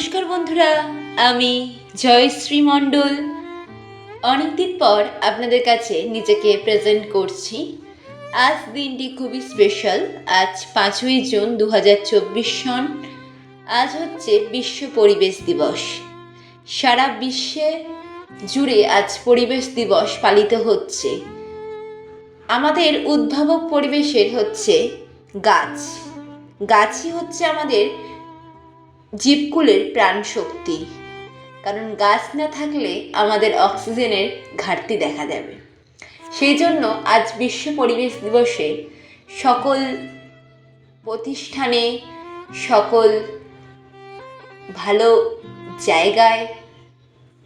নমস্কার বন্ধুরা, আমি জয়শ্রী মণ্ডল। অনেকদিন পর আপনাদের কাছে নিজেকে প্রেজেন্ট করছি। আজ দিনটি খুবই স্পেশাল আজ পাঁচই জুন দু চব্বিশ সন। আজ হচ্ছে বিশ্ব পরিবেশ দিবস। সারা বিশ্বে জুড়ে আজ পরিবেশ দিবস পালিত হচ্ছে। আমাদের উদ্ভাবক পরিবেশের হচ্ছে গাছ। গাছই হচ্ছে আমাদের জীবকুলের প্রাণ শক্তি কারণ গাছ না থাকলে আমাদের অক্সিজেনের ঘাটতি দেখা দেবে। সেই জন্য আজ বিশ্ব পরিবেশ দিবসে সকল প্রতিষ্ঠানে, সকল ভালো জায়গায়,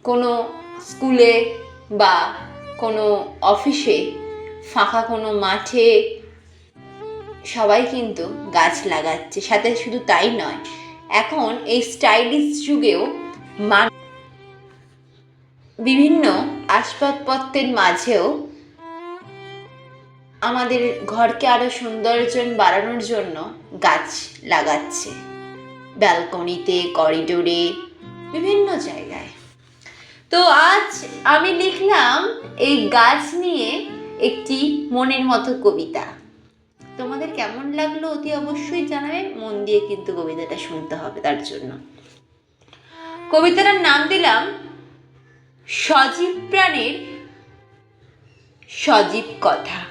কোনো স্কুলে বা কোনো অফিসে, ফাঁকা কোনো মাঠে সবাই কিন্তু গাছ লাগাচ্ছে। সাথে শুধু তাই নয় এখন এই স্টাইলিশ যুগেও মান বিভিন্ন আসবাবপত্রের মাঝেও আমাদের ঘরকে আরও সৌন্দর্যন বাড়ানোর জন্য গাছ লাগাচ্ছে। ব্যালকনিতে, করিডোরে, বিভিন্ন জায়গায়। তো আজ আমি লিখলাম এই গাছ নিয়ে একটি মনের মতো কবিতা। তোমাদের কেমন লাগল অতি অবশ্যই জানাবে মন দিয়ে কিন্তু কবিতাটা শুনতে হবে তার জন্য। কবিতাটার নাম দিলাম, সজীব প্রাণের সজীব কথা।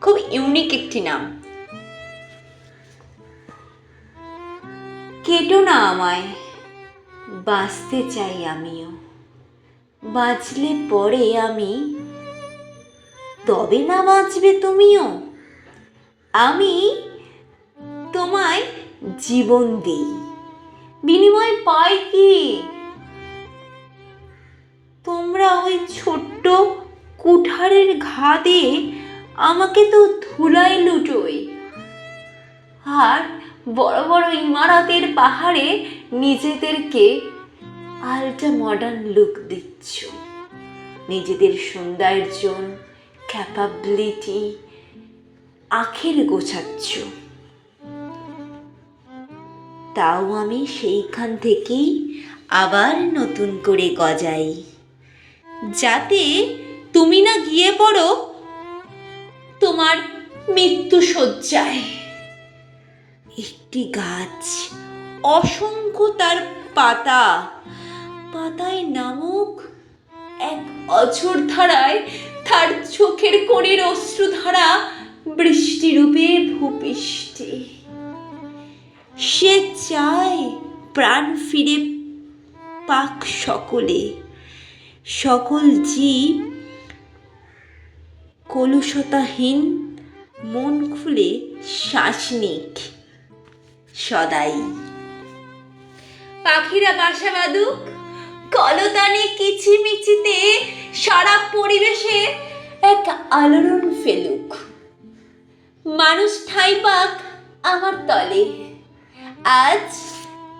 খুব ইউনিক একটি নাম। কেটো না আমায়, বাঁচতে চাই আমিও। বাঁচলে পরে আমি, তবে না বাঁচবে তুমিও। আমি তোমায় জীবন দিই। বিনিময় পাই কি? তোমরা ওই ছোট্ট কুঠারের ঘা দিয়ে আমাকে তো ধুলাই লুটোই। আর বড় বড় ইমারতের পাহাড়ে নিজেদেরকে আলট্রা মডার্ন লুক দিচ্ছ। নিজেদের সৌন্দর্যন ক্যাপাবিলিটি আখের গোছাচ্ছ। তাও আমি সেইখান থেকেই আবার নতুন করে গজাই। যাতে তুমি না গিয়ে পড়ো, তোমার মৃত্যু শয্যায়। একটি গাছ, অসংখ্য তার পাতা, পাতায় নামক এক অঝোর ধারায় তার চোখের কোণের অশ্রুধারা বৃষ্টিরূপে ভূপৃষ্ঠে। সে চায় প্রাণ ফিরে পাক সকলে। সকল জীব কলুষতাহীন মন খুলে শ্বাস নিক সদাই। পাখিরা বাসা বাঁধুক, কলতানে কিচিমিচিতে সারা পরিবেশে এক আলোড়ন ফেলুক। মানুষ ঠাঁই পাক আমার তলে। আজ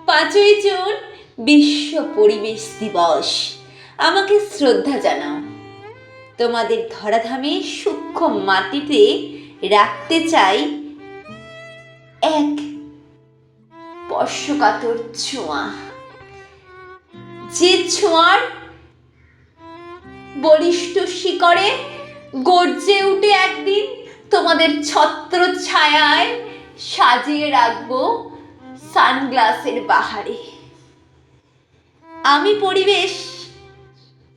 পাঁচই জুন, বিশ্ব পরিবেশ দিবস। আমাকে শ্রদ্ধা জানাও। তোমাদের ধরাধামে সূক্ষ্ম মাটিতে রাখতে চাই এক স্পর্শকাতর ছোঁয়া। যে ছোঁয়ার বলিষ্ঠ শিকড়ে গর্জে উঠে একদিন তোমাদের ছত্র ছায়ায় সাজিয়ে রাখব সানগ্লাসের বাহারে। আমি পরিবেশ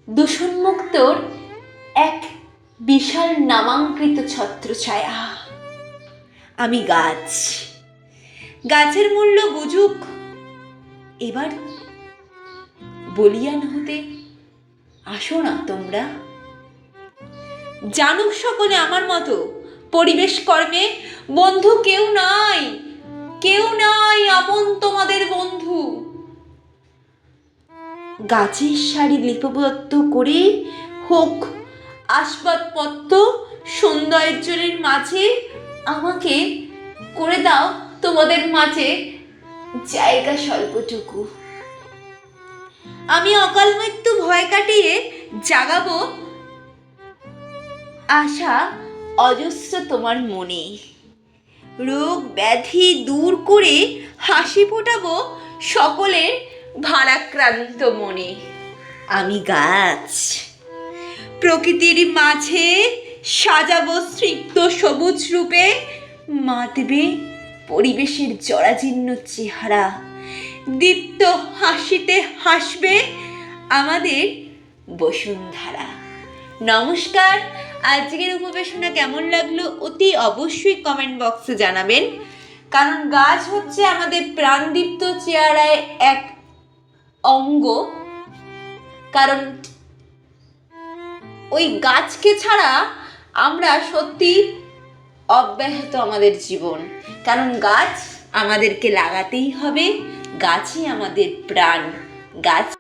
দূষণমুক্তর এক বিশাল নামাঙ্কৃত ছত্রছায়া আমি গাছ। গাছের মূল্য বুঝুক। এবার বলিয়ান হতে আসো না তোমরা। জানুক সকলে আমার মতো। পরিবেশ কর্মে বন্ধু কেউ নাই কেউ নাই আপন তোমাদের বন্ধু। গাছের শাড়ি লিপিবদ্ধ করে হোক আসবাবপত্র সৌন্দর্যের মাঝে আমাকে করে দাও তোমাদের মাঝে জায়গা স্বল্পটুকু। আমি অকাল মৃত্যু ভয় কাটিয়ে জাগাবো আশা অজস্র তোমার মনে। রোগ ব্যাধি দূর করে হাসি ফোটাবো সকলের ভারাক্রান্ত মনে। আমি গাছ। প্রকৃতির মাঝে সাজাবো স্নিগ্ধ সবুজ রূপে, মাতবে পরিবেশের জরাজীর্ণ চেহারা। দীপ্ত হাসিতে হাসবে আমাদের বসুন্ধরা। নমস্কার। আজকের উপবেশনা কেমন লাগল অতি অবশ্যই কমেন্ট বক্সে জানাবেন। কারণ গাছ হচ্ছে আমাদের প্রাণদীপ্ত চেহারায় এক অঙ্গ। কারণ ওই গাছকে ছাড়া আমরা সত্যি অব্যাহত আমাদের জীবন। কারণ গাছ আমাদেরকে লাগাতেই হবে, গাছই আমাদের প্রাণ। গাছ